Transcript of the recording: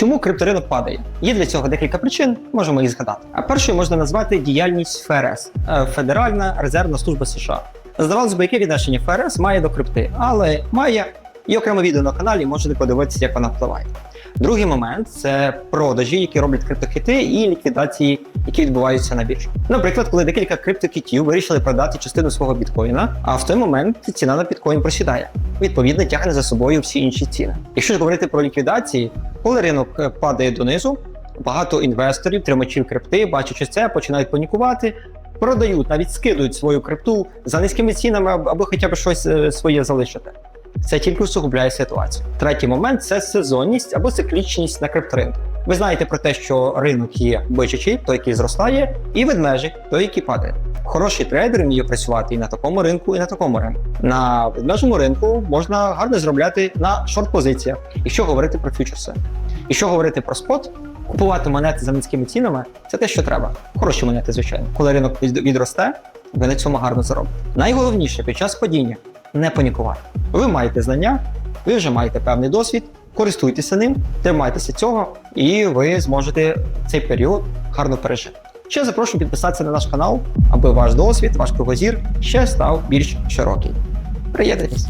Чому крипторинок падає? Є для цього декілька причин, можемо їх згадати. А першою можна назвати діяльність ФРС е, Федеральна резервна служба США. Здавалось би, яке відношення ФРС має до крипти, але має і окремо відео на каналі можете подивитися, як вона впливає. Другий момент це продажі, які роблять криптохіти, і ліквідації, які відбуваються на біржі. Наприклад, коли декілька криптокітів вирішили продати частину свого біткоїна, а в той момент ціна на біткоін просідає. Відповідно, тягне за собою всі інші ціни. Якщо ж говорити про ліквідації, коли ринок е, падає донизу, багато інвесторів, тримачів крипти, бачачи це, починають панікувати. Продають, навіть скидують свою крипту за низькими цінами, або хоча б щось е, своє залишити. Це тільки усугубляє ситуацію. Третій момент це сезонність або циклічність на крипторинку. Ви знаєте про те, що ринок є бичачий, той, який зростає, і ведмежий, той, який падає. Хороший трейдер вміє працювати і на такому ринку, і на такому ринку. На ведмежому ринку можна гарно зробляти на шорт-позиціях, якщо говорити про фьючерси. Якщо говорити про спот, купувати монети за низькими цінами це те, що треба. Хороші монети, звичайно. Коли ринок відросте, ви на цьому гарно заробите. Найголовніше під час падіння не панікувати. Ви маєте знання, ви вже маєте певний досвід, користуйтеся ним, тримайтеся цього, і ви зможете цей період гарно пережити. Ще запрошую підписатися на наш канал, аби ваш досвід, ваш кругозір ще став більш широкий. Приєднуйтесь!